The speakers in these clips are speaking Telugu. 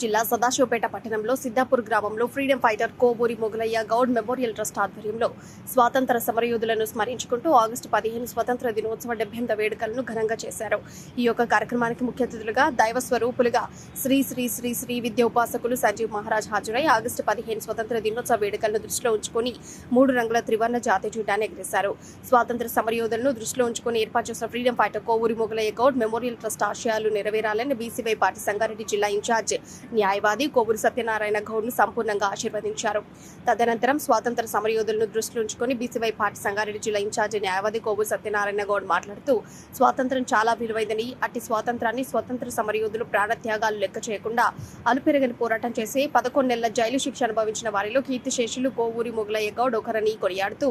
జిల్లా సదాశివపేట పట్టణంలో సిద్ధాపూర్ గ్రామంలో freedom fighter Kovuri Mogalaiah Goud memorial trust ఆధ్వర్యంలో స్వాతంత్ర సమరయోధులను స్మరించుకుంటూ ఆగస్టు పదిహేను స్వాతంత్ర దినోత్సవ డెబ్బెంత వేడుకలను ఘనంగా చేశారు. ఈ యొక్క కార్యక్రమానికి ముఖ్య అతిథులుగా దైవ స్వరూపులుగా శ్రీ శ్రీ శ్రీ శ్రీ విద్య ఉపాసకులు సంజీవ్ మహారాజ్ హాజరై ఆగస్టు పదిహేను స్వతంత్ర దినోత్సవ వేడుకలను దృష్టిలో ఉంచుకొని మూడు రంగుల త్రివర్ణ జాతీయ జెండాను ఎగరేశారు. స్వాతంత్ర సమరయోధులను దృష్టిలో ఉంచుకొని ఏర్పాటు చేసిన freedom fighter Kovuri Mogalaiah Goud memorial trust ఆశయాలు నెరవేరాలని బీసీవై పార్టీ సంగారెడ్డి జిల్లా ఇన్ఛార్జ్ న్యాయవాది కోవూరు సత్యనారాయణ గౌడ్ను సంపూర్ణంగా ఆశీర్వదించారు. తదనంతరం స్వాతంత్ర సమరయోధులను దృష్టిలో ఉంచుకొని బీసీవై పార్టీ సంగారెడ్డి జిల్లా ఇన్ఛార్జి న్యాయవాది కోవూరు సత్యనారాయణ గౌడ్ మాట్లాడుతూ స్వాతంత్రం చాలా విలువైందని అట్టి స్వాతంత్రాన్ని స్వతంత్ర సమరయోధులు ప్రాణత్యాగాలు లెక్క చేయకుండా అలుపెరగని పోరాటం చేసి పదకొండు నెలల జైలు శిక్ష అనుభవించిన వారిలో కీర్తిశేషులు కోవూరి మొగలయ్య గౌడ్ ఒకరని కొనియాడుతూ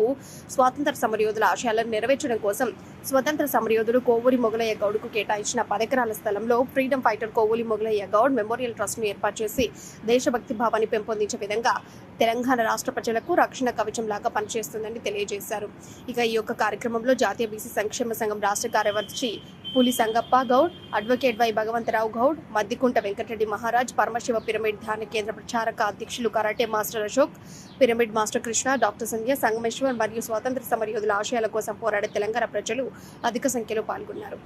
స్వాతంత్ర సమరయోధుల ఆశయాలను నెరవేర్చడం కోసం స్వతంత్ర సమరయోధుడు కోవూరి మొగలయ్య గౌడ్కు కేటాయించిన పదెకరాల స్థలంలో freedom fighter Kovuri Mogalaiah Goud memorial ట్రస్ట్ను ఏర్పాటు చేసి దేశభక్తి భావాన్ని పెంపొందించే విధంగా తెలంగాణ రాష్ట్ర ప్రజలకు రక్షణ కవచం లాగా పనిచేస్తుందని తెలియజేశారు. ఇక ఈ యొక్క కార్యక్రమంలో జాతీయ బీసీ సంక్షేమ సంఘం రాష్ట్ర కార్యదర్శి Puli Sangappa Goud advocate Y Bhagavantharao Goud Maddikunta Venkatareddy Maharaj Paramashiva pyramid ధ్యాన కేంద్ర ప్రచారక అధ్యక్షులు karate master Ashok pyramid master Krishna doctor Sandhya Sangameshwar మరియు స్వాతంత్ర సమరయోధుల ఆశయాల కోసం పోరాడే తెలంగాణ ప్రజలు అధిక సంఖ్యలో పాల్గొన్నారు.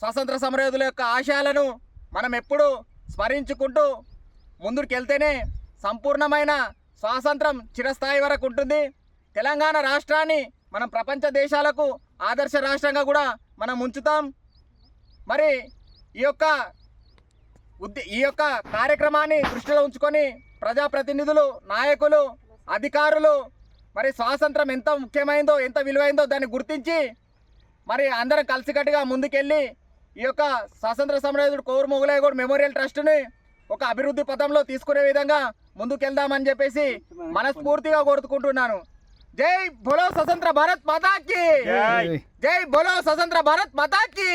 స్వాతంత్ర సమరయోధుల యొక్క ఆశయాలను మనం ఎప్పుడు స్మరించుకుంటూ ముందుకెళ్తేనే సంపూర్ణమైన స్వాతంత్రం చిరస్థాయి వరకు ఉంటుంది. తెలంగాణ రాష్ట్రాన్ని మనం ప్రపంచ దేశాలకు ఆదర్శ రాష్ట్రంగా కూడా మనం ఉంచుతాం. మరి ఈ యొక్క ఉద్ది ఈ యొక్క కార్యక్రమాన్ని దృష్టిలో ఉంచుకొని ప్రజాప్రతినిధులు నాయకులు అధికారులు మరి స్వాతంత్రం ఎంత ముఖ్యమైందో ఎంత విలువైందో దాన్ని గుర్తించి మరి అందరం కలిసికట్టుగా ముందుకెళ్ళి ఈ యొక్క స్వాతంత్ర సమరయోధుడు కోరు మొగలయ్య కూడా మెమోరియల్ ట్రస్ట్ని ఒక అభివృద్ధి పథంలో తీసుకునే విధంగా ముందుకెళ్దామని చెప్పేసి మనస్ఫూర్తిగా కోరుకుంటున్నాను. జై బోలో స్వతంత్ర భారత్ మాతాకి! జై. జై బోలో స్వతంత్ర భారత్ మాతాకి!